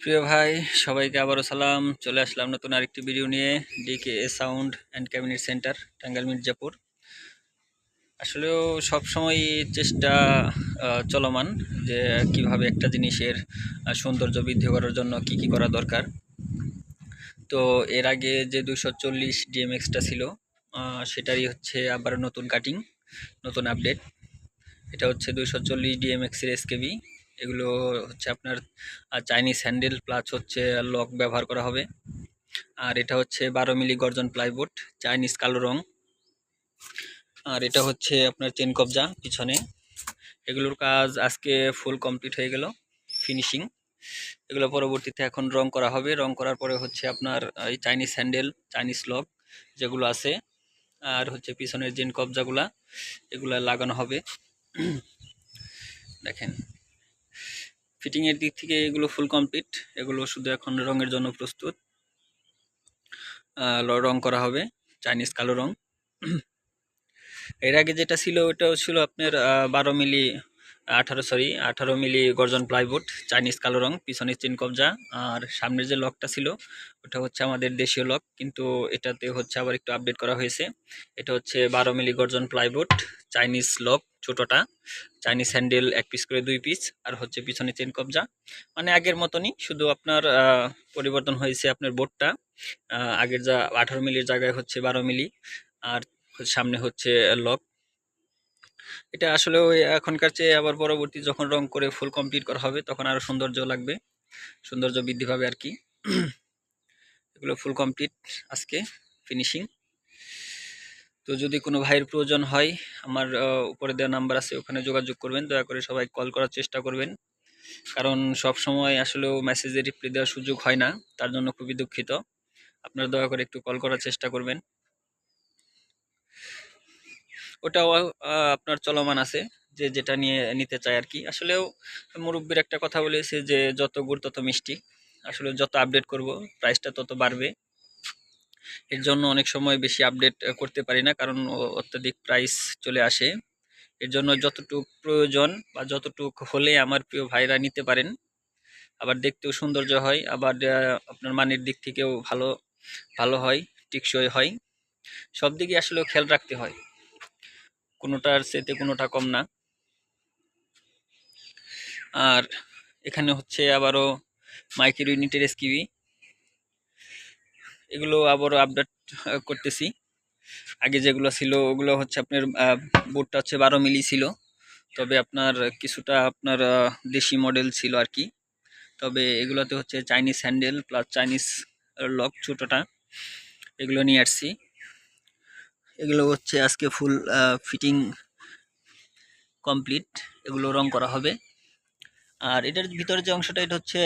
প্রিয় ভাই, সবাইকে আবারও সালাম। চলে আসলাম নতুন আরেকটি ভিডিও নিয়ে DK A sound and cabinet center Tangail Mirzapur. আসলেও সবসময় চেষ্টা চলমান যে কীভাবে একটা জিনিসের সৌন্দর্য বৃদ্ধি করার জন্য কি কি করা দরকার। তো এর আগে যে দুশো চল্লিশ ডিএমএক্সটা ছিল সেটারই হচ্ছে আবার নতুন কাটিং নতুন আপডেট এটা হচ্ছে দুশো চল্লিশ ডিএমএক্সের এসকেবি এগুলো হচ্ছে আপনার চাইনিজ হ্যান্ডেল প্লাস হচ্ছে লক ব্যবহার করা হবে। আর এটা হচ্ছে বারো মিলি গর্জন প্লাইবোর্ড চাইনিজ কালো রং। আর এটা হচ্ছে আপনার চেন কবজা পিছনে। এগুলোর কাজ আজকে ফুল কমপ্লিট হয়ে গেল ফিনিশিং এগুলো পরবর্তীতে এখন রং করা হবে। রং করার পরে হচ্ছে আপনার, এই চাইনিজ হ্যান্ডেল চাইনিজ লক যেগুলো আছে। আর হচ্ছে পিছনের জেন কবজাগুলা, এগুলা লাগানো হবে। দেখেন। ফিটিং এর দিক থেকে এগুলো ফুল কমপ্লিট এগুলো শুধু এখন রঙের জন্য প্রস্তুত। রং করা হবে চাইনিজ কালো রং। এর আগে যেটা ছিল, ওটাও ছিল আপনার বারো মিলি, আঠারো সরি আঠারো মিলি গর্জন প্লাইবোর্ড চাইনিজ কালো রং পিছনের চেন কবজা, আর সামনের যে লকটা ছিল, ওটা হচ্ছে আমাদের দেশীয় লক কিন্তু এটাতে হচ্ছে আবার একটু আপডেট করা হয়েছে। এটা হচ্ছে বারো মিলি গর্জন প্লাইবোর্ড চাইনিজ লক ছোটটা। চাইনিজ হ্যান্ডেল এক পিস করে দুই পিস আর হচ্ছে পিছনে চেন কবজা। মানে আগের মতনই শুধু আপনার পরিবর্তন হয়েছে আপনার বোর্ডটা। আগের যা আঠারো মিলির জায়গায় হচ্ছে বারো মিলি আর সামনে হচ্ছে লক। এটা আসলে ওই এখনকার চেয়ে আবার পরবর্তী যখন রং করে ফুল কমপ্লিট করা হবে তখন আরও সৌন্দর্য লাগবে। সৌন্দর্য বৃদ্ধি পাবে আর কি। এগুলো ফুল কমপ্লিট আজকে ফিনিশিং তো যদি কোনো ভাইয়ের প্রয়োজন হয়, আমার উপরে দেওয়া নাম্বার আছে, ওখানে যোগাযোগ করবেন। দয়া করে সবাই কল করার চেষ্টা করবেন। কারণ সব সময় আসলেও মেসেজে রিপ্লাই দেওয়ার সুযোগ হয় না। তার জন্য খুবই দুঃখিত। আপনারা দয়া করে একটু কল করার চেষ্টা করবেন। ওটাও আপনার চলমান আছে, যে যেটা নিয়ে নিতে চায় আর কি। আসলেও মুরব্বীর একটা কথা বলেছে যে, যত গুড় তত মিষ্টি। আসলে যত আপডেট করব প্রাইসটা তত বাড়বে। এর জন্য অনেক সময় বেশি আপডেট করতে পারি না কারণ অত্যাধিক প্রাইস চলে আসে। এর জন্য যতটুক প্রয়োজন বা যতটুক হলে আমার প্রিয় ভাইরা নিতে পারেন। আবার দেখতেও সৌন্দর্য হয়, আবার আপনার মানের দিক থেকেও ভালো ভালো হয়, টিকসই হয়। সব দিকে আসলেও খেয়াল রাখতে হয়। কোনোটার সেতে কোনোটা কম না। আর এখানে হচ্ছে আবারও মাইক্রো ইউনিটের এসকিবি এগুলো আবারও আপডেট করতেছি। আগে যেগুলো ছিল, ওগুলো হচ্ছে আপনার বোর্ডটা হচ্ছে বারো মিলি ছিল। তবে আপনার কিছুটা আপনার দেশি মডেল ছিল আর কি। তবে এগুলোতে হচ্ছে Chinese handle plus Chinese lock ছোটোটা। এগুলো নিয়ে আসছি। এগুলো হচ্ছে আজকে ফুল ফিটিং কমপ্লিট এগুলো রং করা হবে। আর এটার ভিতরে যে অংশটা, এটা হচ্ছে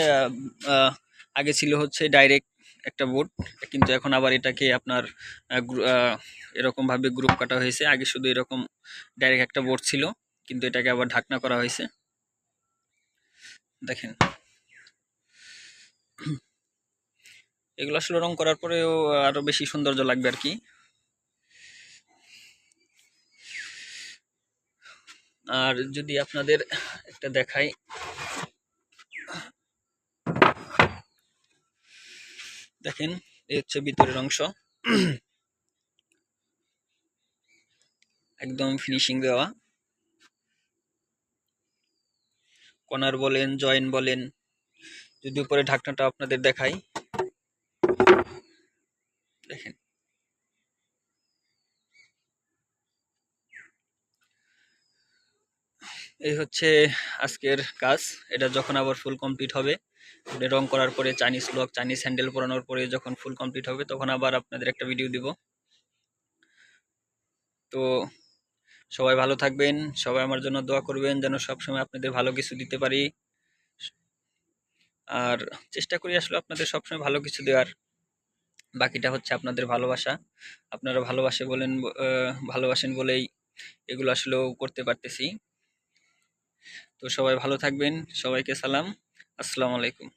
আগে ছিল হচ্ছে ডাইরেক্ট একটা বোর্ড কিন্তু এখন আবার এটাকে আপনার এরকমভাবে গ্রুপ কাটা হয়েছে। আগে শুধু এরকম ডাইরেক্ট একটা বোর্ড ছিল, কিন্তু এটাকে আবার ঢাকনা করা হয়েছে। দেখেন। এগুলো আসলে রং করার পরেও আরও বেশি সৌন্দর্য লাগবে আর কি। আর যদি আপনাদের একটা দেখাই দেখেন, এই হচ্ছে ভিতরের অংশ। একদম ফিনিশিং দেওয়া। কনার বলেন জয়েন বলেন। যদি উপরে ঢাকনাটা আপনাদের দেখাই দেখেন এই হচ্ছে আজকের কাজ। এটা যখন আবার ফুল কমপ্লিট হবে রং করার পরে চাইনিজ লক চাইনিজ হ্যান্ডেল পরানোর পরে যখন ফুল কমপ্লিট হবে, তখন আবার আপনাদের একটা ভিডিও দিব। তো সবাই ভালো থাকবেন, সবাই আমার জন্য দোয়া করবেন যেন সবসময় আপনাদের ভালো কিছু দিতে পারি। আর চেষ্টা করি আসলে আপনাদের সবসময় ভালো কিছু দেওয়ার। বাকিটা হচ্ছে আপনাদের ভালোবাসা। আপনারা ভালোবাসে বলেন ভালোবাসেন বলেই এগুলো আসলেও করতে পারতেছি। তো সবাই ভালো থাকবেন সবাইকে সালাম আসসালামু আলাইকুম।